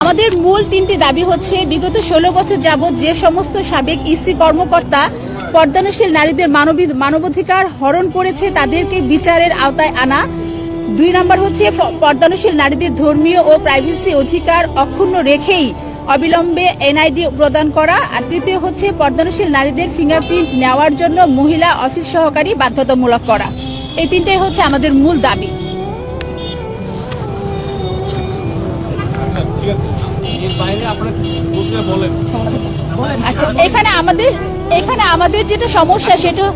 আমাদের মূল তিনটি দাবি হচ্ছে, বিগত ষোলো বছর যাবৎ যে সমস্ত সাবেক ইসি কর্মকর্তা, পর্দানুশীল নারীদের মানবী মানবাধিকার হরণ করেছে, তাদেরকে বিচারের আওতায় আনা। দুই নম্বর হচ্ছে, পর্দানুশীল নারীদের ধর্মীয় ও প্রাইভেসি অধিকার অক্ষুণ্ণ রেখেই অবিলম্বে এনআইডি প্রদান করা। আর তৃতীয় হচ্ছে, পর্দানুশীল নারীদের ফিঙ্গারপ্রিন্ট নেওয়ার জন্য মহিলা অফিস সহকারী বাধ্যতামূলক করা। এই তিনটাই হচ্ছে আমাদের মূল দাবি। আচ্ছা এখানে আমাদের এখানে আমাদের যেটা সমস্যা, সেটা,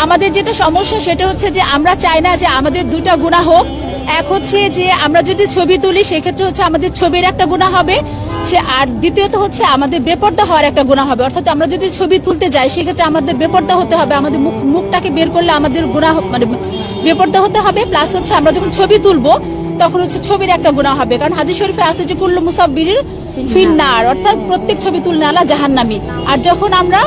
আমাদের যেটা সমস্যা, সেটা হচ্ছে যে আমরা চাই না যে আমাদের দুটা গুণা হোক। এক হচ্ছে যে আমরা যদি ছবি তুলি, সেক্ষেত্রে হচ্ছে আমাদের ছবির একটা গুণা হবে। সে, আর দ্বিতীয়ত হচ্ছে আমাদের হওয়ার একটা গুণা হবে। অর্থাৎ আমরা যদি ছবি তুলতে যাই, সেক্ষেত্রে আমাদের বেপর্দা হতে হবে। আমাদের মুখ, মুখটাকে বের করলে আমাদের গুণা মানে বেপর্দা হতে হবে। প্লাস হচ্ছে আমরা যখন ছবি তুলবো তখন হচ্ছে ছবির একটা গুণা হবে। কারণ হাদিস শরীফে আছে যে, কুল্লু মুসাব্বির ফিন্নার, অর্থাৎ প্রত্যেক ছবি তুললে আলা জাহান্নামি। আর যখন আমরা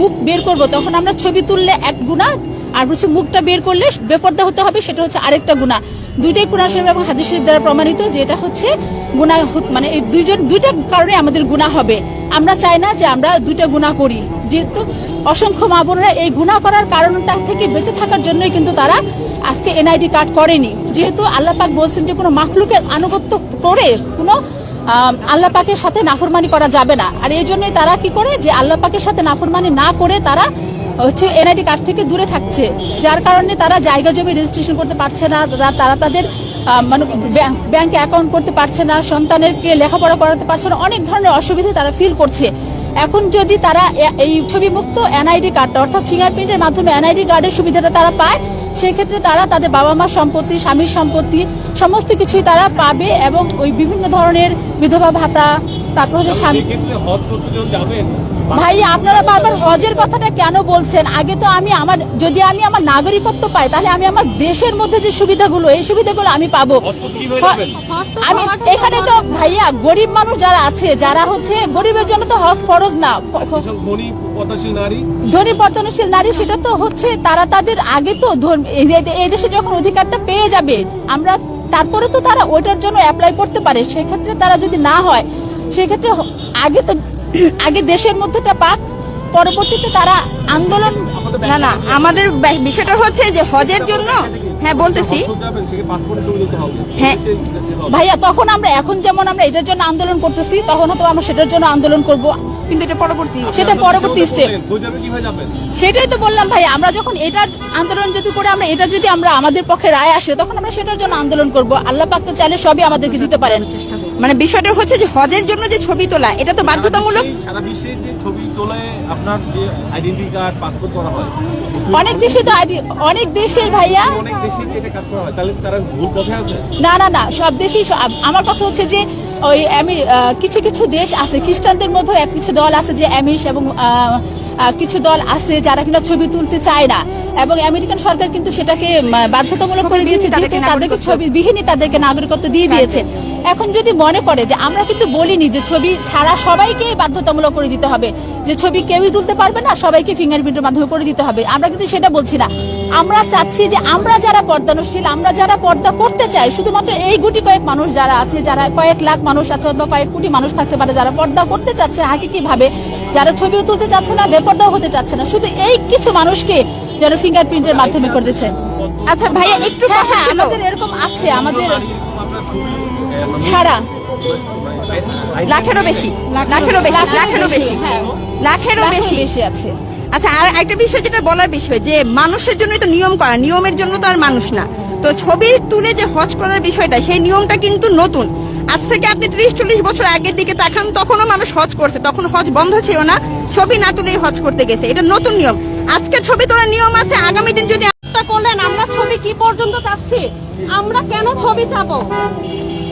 মুখ বের করব, তখন আমরা ছবি তুললে এক গুণা আর হচ্ছে মুখটা বের করলে বেপর্দা হতে হবে, সেটা হচ্ছে আরেকটা গুণা দুইটাই কোরআন শরীফ এবং হাদিস শরীফ দ্বারা প্রমাণিত যে এটা হচ্ছে গুণা মানে এই দুইজন দুইটা কারণে আমাদের গুণা হবে। আমরা চাই না যে আমরা দুইটা গুণা করি। যেহেতু অসংখ্য মা বোনেরা এই গুণা করার কারণটা থেকে বেঁচে থাকার জন্যই কিন্তু তারা আজকে এনআইডি কার্ড করেনি। যেহেতু আল্লাহ পাক বলছেন যে কোনো মাখলুকের আনুগত্য করে কোনো আল্লাহ পাকের সাথে নাফরমানি করা যাবে না। আর এই জন্যই তারা কি করে? যে আল্লাহ পাকের সাথে নাফরমানি না করে তারা হচ্ছে এনআইডি কার্ড থেকে দূরে থাকছে, যার কারণে তারা জায়গা জমি রেজিস্ট্রেশন করতে পারছে না তারা- তাদের মানে ব্যাংকে অ্যাকাউন্ট করতে পারছে না, সন্তানেরকে লেখাপড়া করাতে পারছে না, অনেক ধরনের অসুবিধা তারা ফিল করছে। এখন যদি তারা এই ছবি মুক্ত এনআইডি কার্ডটা অর্থাৎ ফিঙ্গারপ্রিন্টের মাধ্যমে এনআইডি কার্ডের সুবিধাটা তারা পায়, সেক্ষেত্রে তারা তাদের বাবা মার সম্পত্তি, স্বামীর সম্পত্তি, সমস্ত কিছুই তারা পাবে এবং ওই বিভিন্ন ধরনের বিধবা ভাতা তারপর যাবেন ভাই আপনারা বারবার হজের কথাটা কেন বলছেন? আগে তো আমি আমার যদি আমি আমার নাগরিকত্ব পাই তাহলে আমি আমার দেশের মধ্যে যে সুবিধাগুলো এই সুবিধাগুলো আমি পাবো। আমি এখানে তো ভাইয়া গরিব মানুষ যারা আছে যারা হচ্ছে গরিবের জন্য তো হজ ফরজ না। ধনী পদ্মাশীল নারী? সেটা তো হচ্ছে তারা তাদের আগে তো ধর্ম- এই যে- এই দেশে যখন অধিকারটা পেয়ে যাবে আমরা তারপরে তো তারা ওইটার জন্য অ্যাপ্লাই করতে পারে। সেক্ষেত্রে তারা যদি না হয় সেক্ষেত্রে আগে তো, আগে দেশের মধ্যেটা পাক, পরবর্তীতে তারা আন্দোলন না না, আমাদের বিষয়টা হচ্ছে যে হজের জন্য হ্যাঁ বলতেছি। হ্যাঁ। ভাইয়া তখন আমরা এখন যেমন আমরা এটার জন্য আন্দোলন করতেছি তখন হয়তো আমরা সেটার জন্য আন্দোলন করব। কিন্তু এটা পরবর্তী সেটা পরবর্তী স্টেপ সেটাই তো বললাম ভাই আমরা যখন এটার আন্দোলন যদি করে আমরা এটা যদি আমরা আমাদের পক্ষে রায় আসে তখন আমরা সেটার জন্য আন্দোলন করব। আল্লাহ পাক তো চাইলে সবই আমাদেরকে দিতে পারেন। মানে বিষয়টা হচ্ছে যে হজের জন্য যে ছবি তোলা এটা তো বাধ্যতামূলক সারা বিশ্বে- যে ছবি তোলে আপনার যে আইডেন্টি কার্ড পাসপোর্ট করা হয় অনেক দেশে তো অনেক দেশে ভাইয়া অনেক না না না, সব দেশেই আমার কথা হচ্ছে যে ওই কিছু কিছু দেশ আছে, খ্রিস্টানদের মধ্যে এক কিছু দল আছে যে অ্যামিশ এবং কিছু দল আছে যারা কিনা ছবি তুলতে চায় না। এবং আমেরিকান সরকার কিন্তু সেটাকে বাধ্যতামূলক করে দিয়েছে যেহেতু তাদেরকে ছবি বিহীনই তাদেরকে নাগরিকত্ব দিয়ে দিয়েছে। এখন যদি মনে করে যে আমরা কিন্তু বলিনি যে ছবি ছাড়া সবাইকে বাধ্যতামূলক করে দিতে হবে যে ছবি কেউই তুলতে পারবে না সবাইকে ফিঙ্গারপ্রিন্টের মাধ্যমে করে দিতে হবে। আমরা কিন্তু সেটা বলছি না। আমরা চাচ্ছি যে আমরা যারা পর্দানুশীল আমরা যারা পর্দা করতে চাই শুধুমাত্র এই গুটি কয়েক মানুষ যারা আছে যারা কয়েক লাখ মানুষ আছে অথবা কয়েক কোটি মানুষ থাকতে পারে যারা পর্দা করতে চাচ্ছে হাকিকি ভাবে যারা ছবিও তুলতে চাচ্ছে না বেপর্দাও হতে চাচ্ছে না। শুধু এই কিছু মানুষকে যারা ফিঙ্গারপ্রিন্টের মাধ্যমে করে দিচ্ছে। আচ্ছা ভাইয়া একটু হ্যাঁ কথা হ্যাঁ আমাদের এরকম আছে আমাদের ছবি ছাড়া। লাখেরও বেশি লাখেরও বেশি লাখেরও বেশি হ্যাঁ। লাখেরও বেশি। বেশি আছে। আচ্ছা আর একটা বিষয় যেটা বলার বিষয় যে মানুষের জন্যই তো নিয়ম করা নিয়মের জন্য তো আর মানুষ না। তো ছবি তুলে যে হজ করার বিষয়টা সেই নিয়মটা কিন্তু নতুন। আজ থেকে আপনি ত্রিশ, চল্লিশ বছর আগের দিকে তাকান, তখনও মানুষ হজ করছে। তখন হজ বন্ধ ছিল না, ছবি না তুলেই হজ করতে গেছে। এটা নতুন নিয়ম। আজকে ছবি তোলার নিয়ম আছে, আগামী দিন যদি চেষ্টা করলেন, আমরা ছবি কি পর্যন্ত চাচ্ছি? আমরা কেন ছবি চাবো?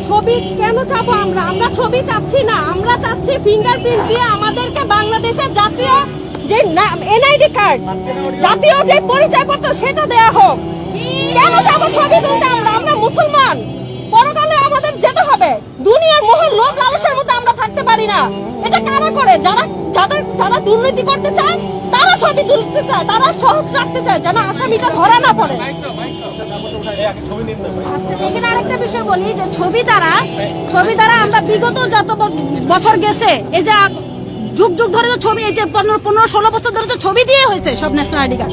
ছবি কেন চাবো আমরা? আমরা ছবি চাচ্ছি না। আমরা চাচ্ছি ফিঙ্গারপ্রিন্ট দিয়ে আমাদেরকে বাংলাদেশের জাতীয় যে এনআইডি কার্ড জাতীয় যে পরিচয়পত্র, সেটা দেয়া হোক। কেন যাব ছবি তুলতে আমরা? আমরা মুসলমান। হবে? দুনিয়ার মোহ লোভ লালসার মধ্যে আমরা থাকতে পারি না। এটা কারা করে? যারা যাদের যারা দুর্নীতি করতে চায়, তারা ছবি তুলতে চায়, তারা সহজ রাখতে চায়, যেন আসামিটা ধরা না পড়ে। আচ্ছা এখানে আরেকটা বিষয় বলি, যে ছবি দ্বারা ছবি দ্বারা আমরা বিগত যত বছর গেছে, এই যে যুগ যুগ ধরে তো ছবি এই যে পনেরো পনেরো ষোলো বছর ধরে তো ছবি দিয়ে হয়েছে সব ন্যাশনাল আইডি কার্ড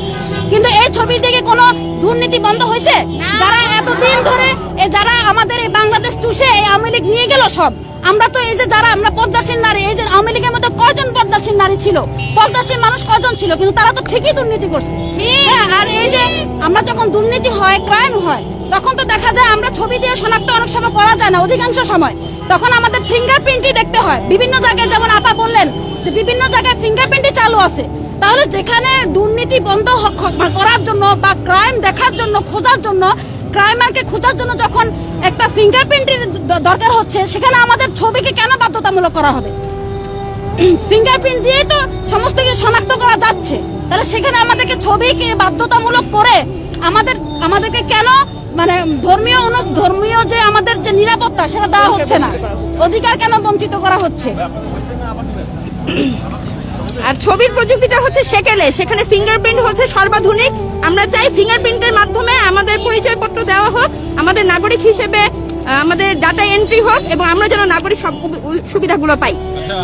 কিন্তু এই ছবি থেকে কোনো দুর্নীতি বন্ধ হয়েছে? যারা এতদিন ধরে যারা আমাদের এই বাংলাদেশ চুষে এই আওয়ামী লীগ নিয়ে গেল সব আমরা তো এই যে যারা আমরা পদ্মাসীন নারী এই যে আওয়ামী লীগের মধ্যে কয়জন পদ্মাসীন নারী ছিল? পদ্মাসীন মানুষ কয়জন ছিল? কিন্তু তারা তো ঠিকই দুর্নীতি করছে। হ্যাঁ, আর এই যে আমরা যখন দুর্নীতি হয় ক্রাইম হয় তখন তো দেখা যায় আমরা ছবি দিয়ে শনাক্ত অনেক সময় করা যায় না অধিকাংশ সময়। তখন আমাদের ফিঙ্গারপ্রিন্টই দেখতে হয়। বিভিন্ন জায়গায় যেমন আপা বললেন যে বিভিন্ন জায়গায় ফিঙ্গারপ্রিন্টই চালু আছে। তাহলে যেখানে দুর্নীতি বন্ধ করার জন্য বা ক্রাইম দেখার জন্য খোঁজার জন্য ক্রাইমারকে খোঁজার জন্য যখন একটা ফিঙ্গারপ্রিন্টের দরকার হচ্ছে, সেখানে আমাদের ছবিকে কেন বাধ্যতামূলক করা হবে? ফিঙ্গারপ্রিন্ট দিয়েই তো সমস্ত কিছু শনাক্ত করা যাচ্ছে। তাহলে সেখানে আমাদেরকে ছবিকে বাধ্যতামূলক করে আমাদের, আমাদেরকে কেন মানে ধর্মীয় অনু ধর্মীয় যে আমাদের যে নিরাপত্তা, সেটা দেওয়া হচ্ছে না। অধিকার কেন বঞ্চিত করা হচ্ছে? আর ছবির প্রযুক্তিটা হচ্ছে সেকেলে। সেখানে ফিঙ্গারপ্রিন্ট হচ্ছে সর্বাধুনিক আমরা চাই ফিঙ্গারপ্রিন্টের মাধ্যমে আমাদের পরিচয়পত্র দেওয়া হোক, আমাদের নাগরিক হিসেবে আমাদের ডাটা এন্ট্রি হোক, এবং আমরা যেন নাগরিক সব সুবিধাগুলো পাই। আচ্ছা